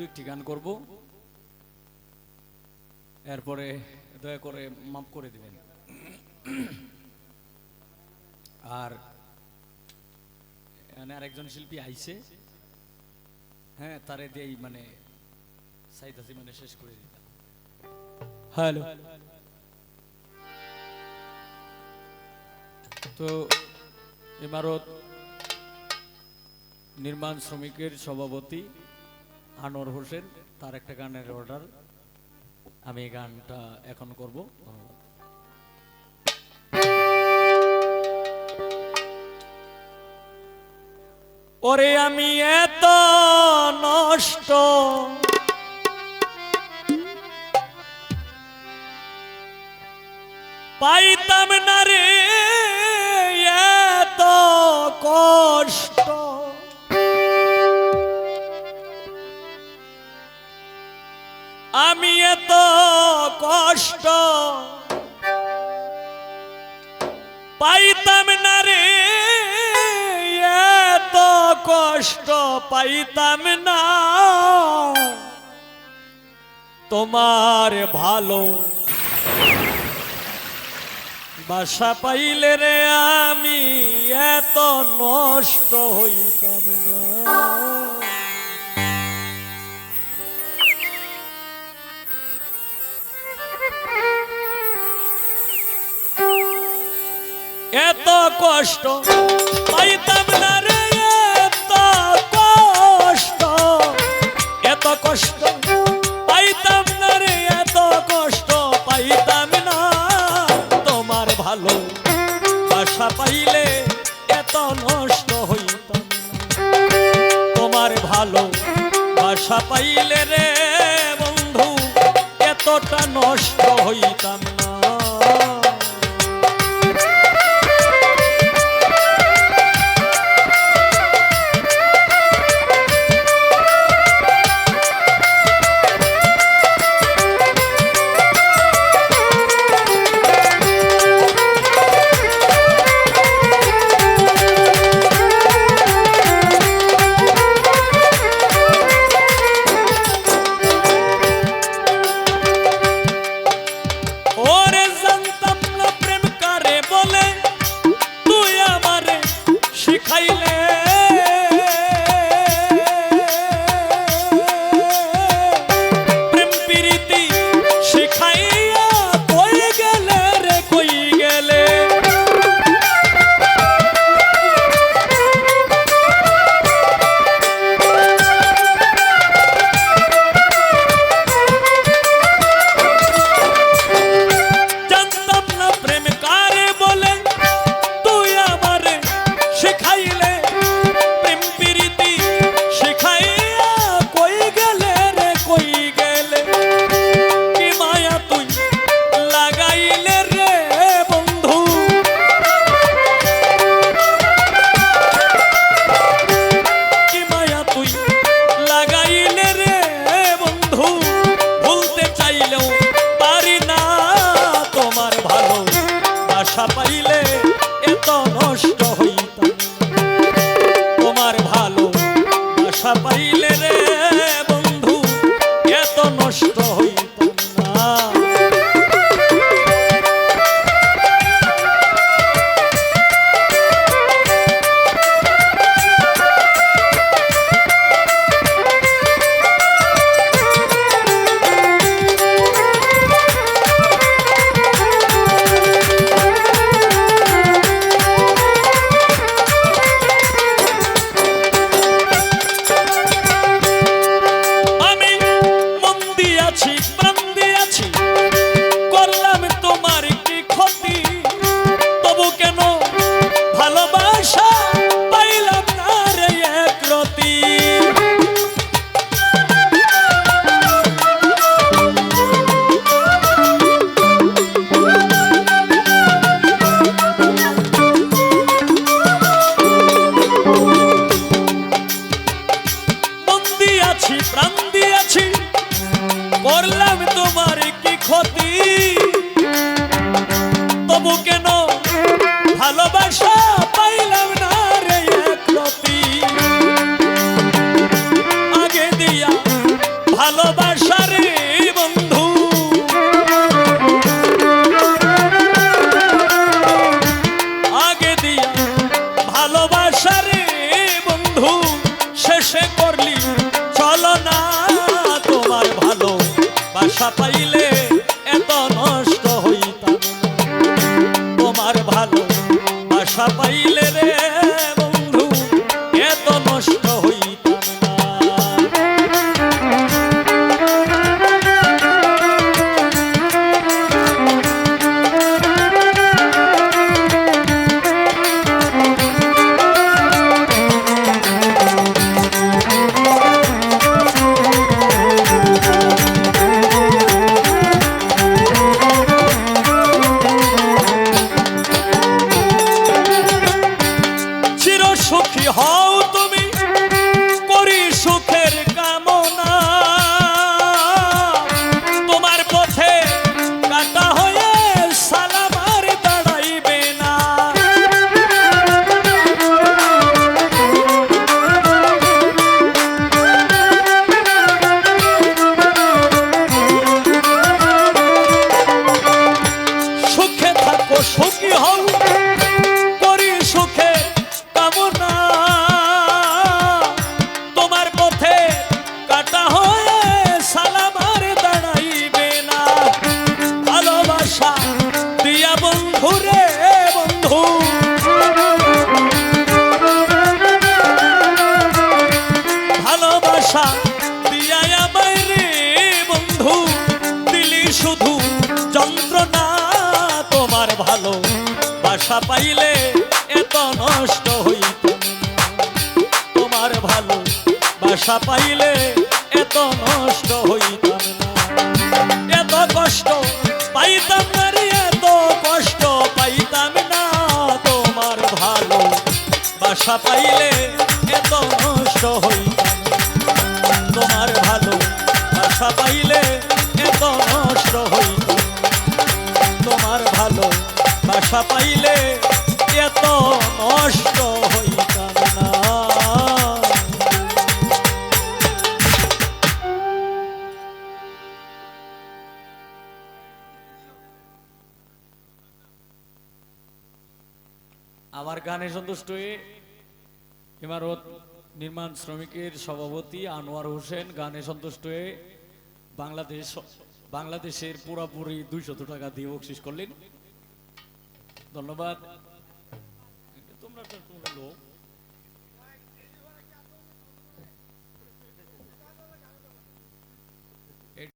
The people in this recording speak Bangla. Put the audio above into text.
দু একটি গান করব। এরপরে দয়া করে মাফ করে দিবেন। আর এখানে আরেকজন শিল্পী আইছে। হ্যাঁ তারে দিয়েই মানে চাইতাছি মানে শেষ করে দিতাম হ্যালো। তো ইমারত নির্মাণ শ্রমিকের সভাপতি আনোয়ার হোসেন, তার একটা গানের অর্ডার। আমি এই গানটা এখন করব। ওরে আমি এত নষ্ট। পাইতাম না রে আমি এত কষ্ট পাইতাম না রে, এত কষ্ট পাইতাম না। তোমার ভালো বাসা পাইলে রে আমি এত নষ্ট হইতাম না। কষ্ট, পাইতাম না রে এত কষ্ট। এত কষ্ট, পাইতাম না রে এত কষ্ট, পাইতাম না তোমার ভালো বাসা পাইলে এত নষ্ট হইতাম তোমার ভালো বাসা পাইলে রে বন্ধু, এতটা নষ্ট হইতাম না। ক্ষতি। তবু কেন ভালোবাসা পাইলাম না রে ক্ষতি আগে দিয়া ভালোবাসা রে বন্ধু। আগে দিয়া ভালোবাসা রে বন্ধু। শেষে করলি, চলো না তোমার ভালো বাসা পাইলে বাসা পাইলে এত নষ্ট হইত তোমার ভালো বাসা পাইলে এত নষ্ট হইতাম এত কষ্ট পাইতাম না রে, এত কষ্ট পাইতাম না। তোমার ভালো বাসা পাইলে এত নষ্ট হইতাম। তোমার ভালো বাসা পাইলে এত নষ্ট হইতাম তোমার ভালো বাসা পাইলে এত নষ্ট হইতাম না। আমার গানে সন্তুষ্ট ইমারত নির্মাণ শ্রমিকের সভাপতি আনোয়ার হোসেন গানে সন্তুষ্ট হয়ে বাংলাদেশ বাংলাদেশের পুরাপুরি দুইশত টাকা দিয়ে বকশিস করলেন। ধন্যবাদ। তোমরা তোমরা লোক।